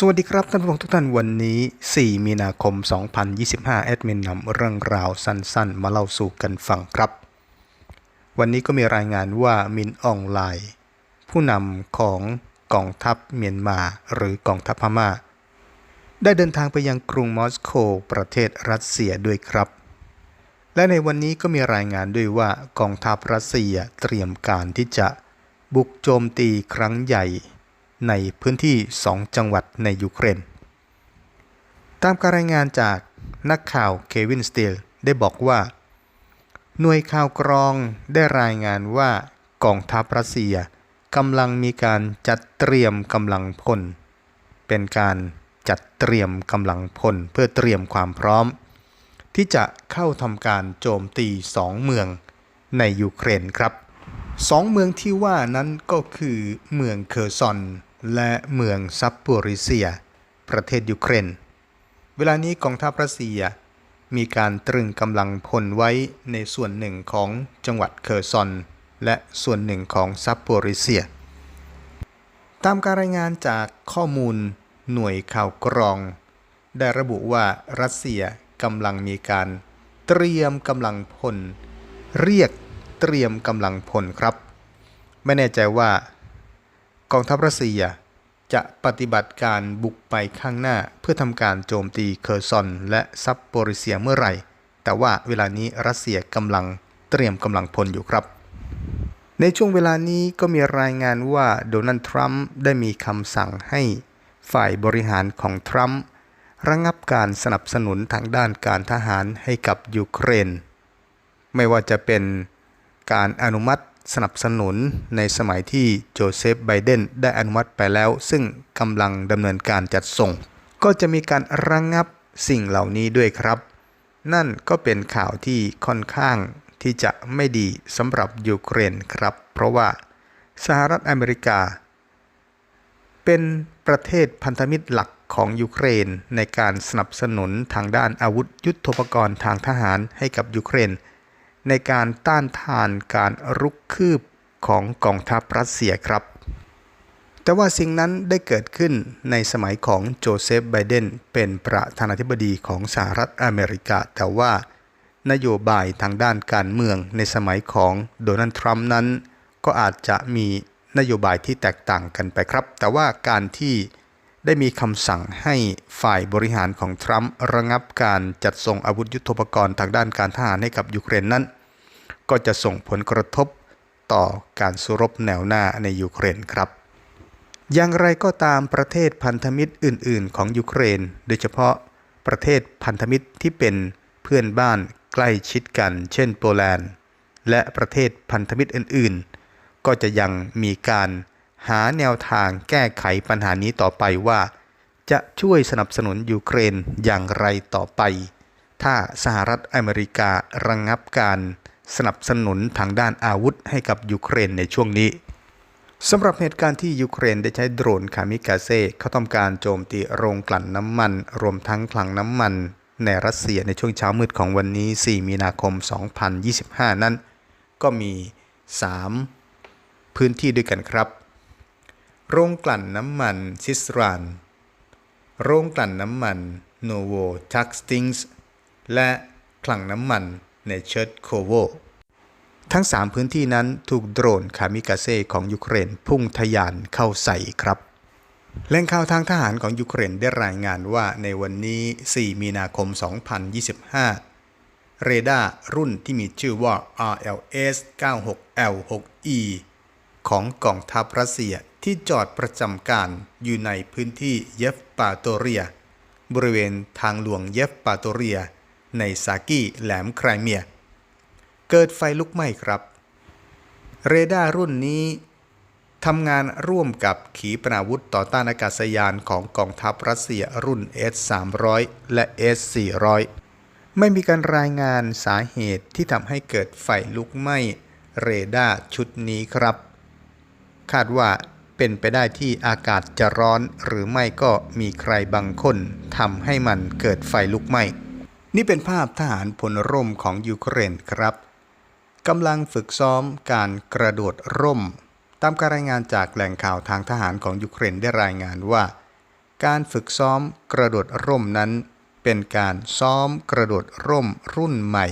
สวัสดีครับท่านผู้ชมทุกท่านวันนี้ 4 มีนาคม 2025 แอดมินนำเรื่องราวสั้นๆ มาเล่าสู่กันฟังครับ วันนี้ก็มีรายงานว่ามินอองไลน์ผู้นำของกองทัพเมียนมาหรือกองทัพพม่า ได้เดินทางไปยังกรุงมอสโกประเทศรัสเซียด้วยครับ และในวันนี้ก็มีรายงานด้วยว่ากองทัพรัสเซียเตรียมการที่จะบุกโจมตีครั้งใหญ่ ในพื้นที่ 2 จังหวัดในยูเครน ตามการรายงานจากนักข่าวเควินสตีลได้บอกว่า หน่วยข่าวกรองได้รายงานว่ากองทัพรัสเซียกำลังมีการจัดเตรียมกำลังพล เป็นการจัดเตรียมกำลังพลเพื่อเตรียมความพร้อม ที่จะเข้าทำการโจมตีสองเมืองในยูเครนครับสองเมืองที่ว่านั้นก็คือเมืองเคอร์ซอน และเมืองซับปโปริเซีย ประเทศยูเครน เวลานี้กองทัพรัสเซีย มีการตรึงกำลังพลไว้ในส่วนหนึ่งของจังหวัดเคอร์ซอน และส่วนหนึ่งของซับปโปริเซีย ตามการรายงานจากข้อมูลหน่วยข่าวกรอง ได้ระบุว่ารัสเซียกำลังมีการเตรียมกำลังพล เรียกเตรียมกำลังพลครับ ไม่แน่ใจว่า กองทัพรัสเซียจะปฏิบัติการบุกไปข้างหน้าเพื่อทำการโจมตีเคอร์ซอนและซัปโปริเซียเมื่อไหร่ แต่ว่าเวลานี้รัสเซียกำลังเตรียมกำลังพลอยู่ครับ ในช่วงเวลานี้ก็มีรายงานว่าโดนัลด์ทรัมป์ได้มีคำสั่งให้ฝ่ายบริหารของทรัมป์ระงับการสนับสนุนทางด้านการทหารให้กับยูเครน ไม่ว่าจะเป็นการอนุมัติ สนับสนุนในสมัยที่โจเซฟไบเดนได้อนุมัติไปแล้ว ซึ่งกำลังดำเนินการจัดส่ง ก็จะมีการระงงับสิ่งเหล่านี้ด้วยครับ นั่นก็เป็นข่าวที่ค่อนข้างที่จะไม่ดีสำหรับยูเครนครับ เพราะว่าสหรัฐอเมริกา เป็นประเทศพันธมิตรหลักของยูเครนในการสนับสนุนทางด้านอาวุธยุโทโธปกรณ์ทางทหารให้กับยูเครน ในการต้านทานการรุกคืบของกองทัพรัสเซียครับ แต่ว่าสิ่งนั้นได้เกิดขึ้นในสมัยของโจเซฟไบเดนเป็นประธานาธิบดีของสหรัฐอเมริกา แต่ว่านโยบายทางด้านการเมืองในสมัยของโดนัลด์ทรัมป์นั้น ก็อาจจะมีนโยบายที่แตกต่างกันไปครับ แต่ว่าการที่ได้มีคำสั่งให้ฝ่ายบริหารของทรัมป์ระงับการจัดส่งอาวุธยุโทโธปกรณ์ทางด้านการทหารให้กับยูเครนนั้น ก็จะส่งผลกระทบต่อการสู้รบแนวหน้าในยูเครนครับ อย่างไรก็ตามประเทศพันธมิตรอื่น ๆ ของยูเครน โดยเฉพาะประเทศพันธมิตรที่เป็นเพื่อนบ้านใกล้ชิดกัน เช่นโปแลนด์ และประเทศพันธมิตรอื่น ๆ ก็จะยังมีการหาแนวทางแก้ไขปัญหานี้ต่อไปว่า จะช่วยสนับสนุนยูเครนอย่างไรต่อไป ถ้าสหรัฐอเมริการะงงับการ สนับสนุนทางด้านอาวุธให้กับยูเครนในช่วงนี้สำหรับเหตุการณ์ที่ยูเครนได้ใช้โดรนคามิกาเซ่เข้าทำการโจมตีโรงกลั่นน้ำมัน รวมทั้งคลังน้ำมัน ในรัสเซียในช่วงเช้ามืดของวันนี้ 4 มีนาคม 2025 นั้น ก็มี 3 พื้นที่ด้วยกันครับ โรงกลั่นน้ำมันซิสราน โรงกลั่นน้ำมันโนโวทักสติงส์และคลังน้ำมัน ในเชิร์ตโคโว ทั้ง 3 พื้นที่นั้นถูกโดรนคามิกาเซ่ของยูเครนพุ่งทะยานเข้าใส่ครับแหล่งข่าวทางทหารของยูเครนได้รายงานว่าในวันนี้ 4 มีนาคม 2025 เรดาร์รุ่นที่มีชื่อว่า RLS 96L6E ของกองทัพรัสเซียที่จอดประจำการอยู่ในพื้นที่เยฟปาโตเรีย บริเวณทางหลวงเยฟปาโตเรีย ในซากี้แหลมไครเมีย เกิดไฟลุกไหม้ครับ เรดาร์รุ่นนี้ทำงานร่วมกับขีปนาวุธต่อต้านอากาศยานของกองทัพรัสเซียรุ่น S-300 และ S-400 ไม่มีการรายงานสาเหตุที่ทำให้เกิดไฟลุกไหม้เรดาร์ชุดนี้ครับ คาดว่าเป็นไปได้ที่อากาศจะร้อนหรือไม่ก็มีใครบางคนทำให้มันเกิดไฟลุกไหม้ นี่เป็นภาพทหารพลร่มของยูเครนครับกำลังฝึกซ้อมการกระโดดร่ม ตามการรายงานจากแหล่งข่าวทางทหารของยูเครนได้รายงานว่า การฝึกซ้อมกระโดดร่มนั้น เป็นการซ้อมกระโดดร่มรุ่นใหม่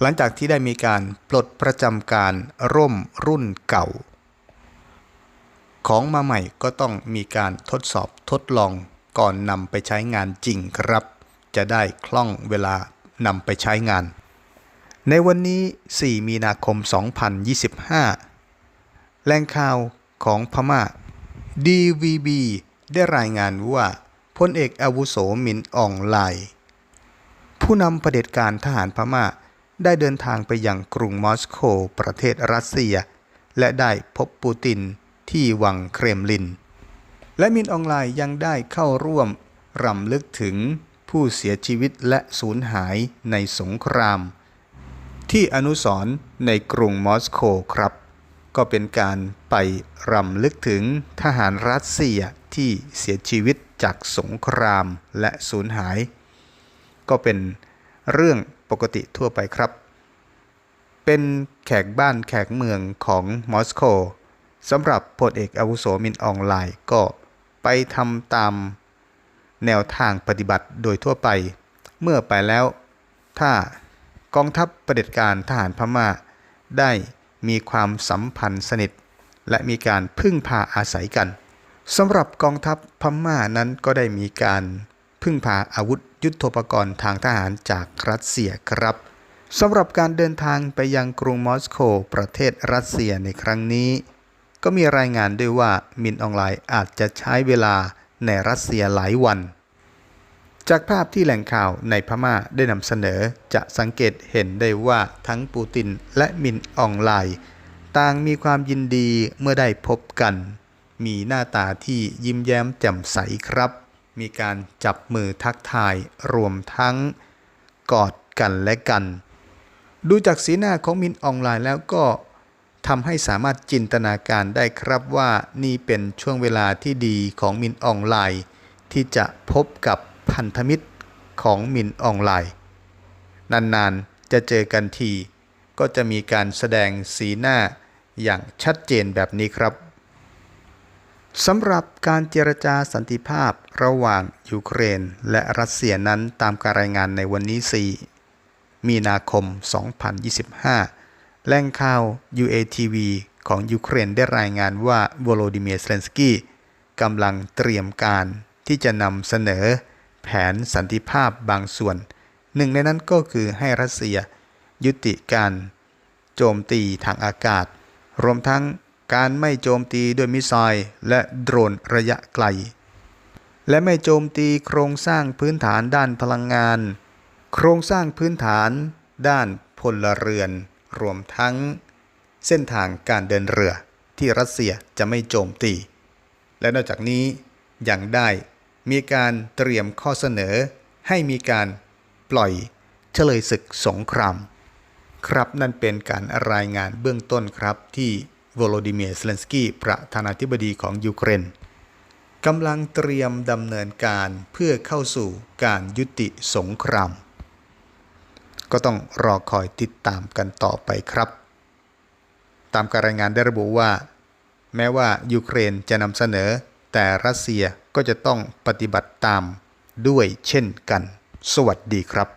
หลังจากที่ได้มีการปลดประจำการร่มรุ่นเก่า ของมาใหม่ก็ต้องมีการทดสอบทดลองก่อนนำไปใช้งานจริงครับ จะได้คล่องเวลานำไปใช้งาน ในวันนี้ 4 มีนาคม 2025 แหล่งข่าวของพม่า DVB ได้รายงานว่าพลเอกอาวุโสมินอองไลผู้นำเผด็จการทหารพม่า ได้เดินทางไปยังกรุงมอสโกประเทศรัสเซีย และได้พบปูตินที่วังเครมลิน และมินอองไลน์ยังได้เข้าร่วมรำลึกถึง ผู้เสียชีวิตและสูญหายในสงคราม ที่อนุสรณ์ในกรุงมอสโกครับ ก็เป็นการไปรำลึกถึงทหารรัสเซียที่เสียชีวิตจากสงครามและสูญหาย ก็เป็นเรื่องปกติทั่วไปครับ เป็นแขกบ้านแขกเมืองของมอสโกสำหรับพลเอกอาวุโสมินอองไลน์ก็ไปทำตาม แนวทางปฏิบัติโดยทั่วไป เมื่อไปแล้ว ถ้ากองทัพประเผด็จการทหารพม่า ได้มีความสัมพันธ์สนิท และมีการพึ่งพาอาศัยกันสำหรับกองทัพพม่านั้นก็ได้มีการพึ่งพาอาวุธยุทโธปกรณ์ทางทหารจากรัสเซียครับสำหรับการเดินทางไปยังกรุงมอสโกประเทศรัสเซียในครั้งนี้ ก็มีรายงานด้วยว่ามินออนไลน์อาจจะใช้เวลา ในรัสเซียหลายวัน จากภาพที่แหล่งข่าวในพม่าได้นำเสนอจะสังเกตเห็นได้ว่าทั้งปูตินและมินออนไลต่างมีความยินดีเมื่อได้พบกัน มีหน้าตาที่ยิ้มแย้มแจ่มใสครับ มีการจับมือทักทายรวมทั้งกอดกันและกัน ดูจากสีหน้าของมินออนไลน์แล้วก็ ทำให้สามารถจินตนาการได้ครับว่านี่เป็นช่วงเวลาที่ดีของมินออนไลน์ ที่จะพบกับพันธมิตรของมินออนไลน์ นานๆจะเจอกันที ก็จะมีการแสดงสีหน้าอย่างชัดเจนแบบนี้ครับสำหรับการเจรจาสันติภาพระหว่างยูเครนและรัสเซียนั้นตามการรายงานในวันนี้4มีนาคม 2025 แหล่งข่าว UATV ของยูเครนได้รายงานว่าโวโลดิเมียร์เซเลนสกี้กำลังเตรียมการที่จะนำเสนอ แผนสันติภาพบางส่วน หนึ่งในนั้นก็คือให้รัสเซีย ยุติการโจมตีทางอากาศ รวมทั้งการไม่โจมตีด้วยมิสไซล์และโดรนระยะไกล และไม่โจมตีโครงสร้างพื้นฐานด้านพลังงาน โครงสร้างพื้นฐานด้านพลเรือน รวมทั้งเส้นทางการเดินเรือที่รัสเซียจะไม่โจมตี และนอกจากนี้ยังได้มีการเตรียมข้อเสนอให้มีการปล่อยเฉลยศึกสงคราม ครับนั่นเป็นการรายงานเบื้องต้นครับที่โวโลดิเมียร์เซเลนสกี้ประธานาธิบดีของยูเครนกำลังเตรียมดำเนินการเพื่อเข้าสู่การยุติสงคราม ก็ต้องรอคอยติดตามกันต่อไปครับ ตามการรายงานได้ระบุว่า แม้ว่ายูเครนจะนำเสนอ แต่รัสเซียก็จะต้องปฏิบัติตามด้วยเช่นกัน สวัสดีครับ